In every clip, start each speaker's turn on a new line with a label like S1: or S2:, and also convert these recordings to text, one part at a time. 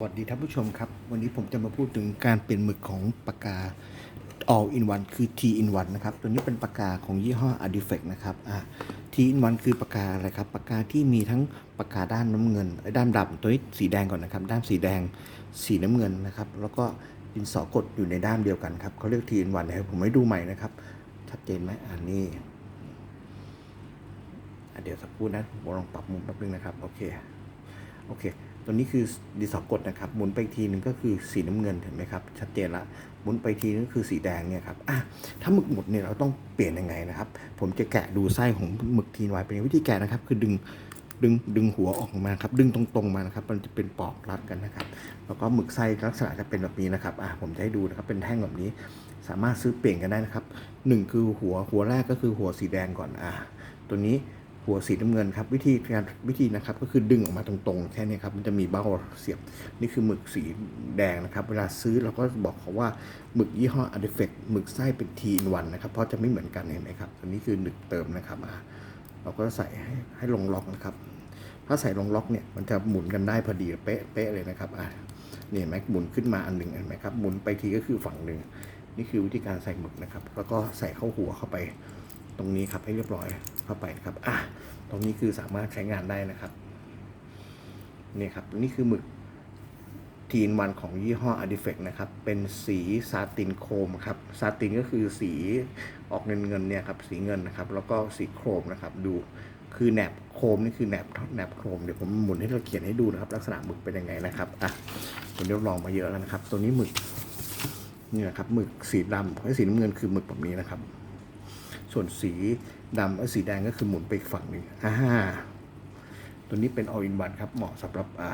S1: สวัสดีท่านผู้ชมครับ วันนี้ผมจะมาพูดถึงการเปลี่ยนหมึกของปากกา all in one คือ T in one นะครับ ตัวนี้เป็นปากกาของยี่ห้อ Artifact นะครับอ่า T in one คือปากกาอะไรครับปากกาที่มีทั้งปากกาด้านน้ำเงินด้านดำตัวนี้สีแดงก่อนนะครับ ด้านสีแดงสีน้ำเงินนะครับ แล้วก็ดินสอกดอยู่ในด้ามเดียวกันครับเขาเรียก T in one นะครับผมไม่ดูใหม่นะครับ ชัดเจนไหมอันนี้อ่เดี๋ยวสักครู่นะผมลองปรับมุมแป๊บนึงนะครับโอเคโอเค ตัวนี้คือดิสอกดนะครับหมุนไปทีหนึงก็คือสีน้ำเงินเห็นไหมครับชัดเจนละหมุนไปทีนึงก็คือสีแดงเนี่ยครับอะถ้าหมึกหมดเนี่ยเราต้องเปลี่ยนยังไงนะครับ ผมจะแกะดูไส้ของหมึกทีนไว้เป็นวิธีแกะนะครับ คือดึงดึงดึงหัวออกมาครับดึงตรงๆมานะครับ มันจะเป็นปอกรัดกันนะครับ แล้วก็หมึกไส้ลักษณะจะเป็นแบบนี้นะครับอะผมจะให้ดูนะครับเป็นแท่งแบบนี้ สามารถซื้อเปลี่ยนกันได้นะครับหนึ่งคือหัวหัวแรกก็คือหัวสีแดงก่อนอะตัวนี้ หัวสีน้ำเงินครับ วิธีการวิธีนะครับ ก็คือดึงออกมาตรงๆแค่นี้ครับมันจะมีเบ้าเสียบนี่คือหมึกสีแดงนะครับ เวลาซื้อเราก็บอกเขาว่าหมึกยี่ห้อ Artifact หมึกไส้เป็นทีนวันนะครับ เพราะจะไม่เหมือนกันเห็นไหมครับอันนี้คือหนึกเติมนะครับอะเราก็ใส่ให้ให้ลงล็อกนะครับ ถ้าใส่ลงล็อกเนี่ยมันจะหมุนกันได้พอดีเป๊ะเป๊ะเลยนะครับอะนี่เห็นไหมหมุนขึ้นมาอันหนึ่งเห็นไหมครับหมุนไปทีก็คือฝั่งหนึ่งนี่คือวิธีการใส่หมึกนะครับ แล้วก็ใส่เข้าหัวเข้าไป ตรงนี้ครับให้เรียบร้อยเข้าไปนะครับอะตรงนี้คือสามารถใช้งานได้นะครับนี่ครับนี่คือหมึกทีนวันของยี่ห้อ Artifact นะครับ เป็นสีซาตินโครมครับ ซาตินก็คือสีออกเงินเงินเนี่ยครับสีเงินนะครับ แล้วก็สีโครมนะครับ ดูคือแหนบโครมนี่คือแหนบแหนบโครมเดี๋ยวผมหมุนให้เราเขียนให้ดูนะครับ ลักษณะหมึกเป็นยังไงนะครับอะผมเรียบลองมาเยอะแล้วนะครับ ตัวนี้หมึกนี่นะครับหมึกสีดำเพราะสีน้ำเงินคือหมึกแบบนี้นะครับ ส่วนสีดำและสีแดงก็คือหมุนไปอีกฝั่งหนึ่งอ่าตัวนี้เป็น all in one ครับ เหมาะสำหรับอ่า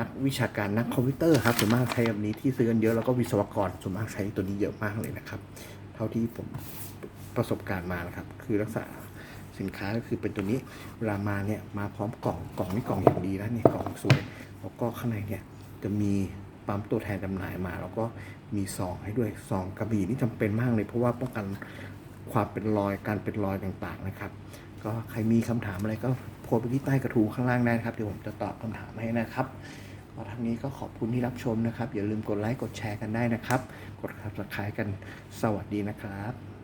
S1: นักวิชาการนักคอมพิวเตอร์ครับส่วนมากใช้แบบนี้ที่ซื้อกันเยอะแล้วก็วิศวกรส่วนมากใช้ตัวนี้เยอะมากเลยนะครับ เท่าที่ผมประสบการณ์มานะครับ คือลักษณะสินค้าก็คือเป็นตัวนี้เวลามาเนี่ยมาพร้อมกล่องกล่องนี่กล่องอย่างดีนะนี่กล่องสวยแล้วก็ข้างในเนี่ยจะมีปั๊มตัวแทนจำหน่ายมา แล้วก็มีซองให้ด้วยซองกระบี่นี่จำเป็นมากเลยเพราะว่าป้องกัน ความเป็นรอยการเป็นรอยต่างๆนะครับ ก็ใครมีคำถามอะไรก็โพสไปที่ใต้กระทู้ข้างล่างได้นะครับเดี๋ยวผมจะตอบคำถามให้นะครับก็ทั้งนี้ก็ขอบคุณที่รับชมนะครับ อย่าลืมกดไลค์กดแชร์กันได้นะครับ กด subscribe กันสวัสดีนะครับ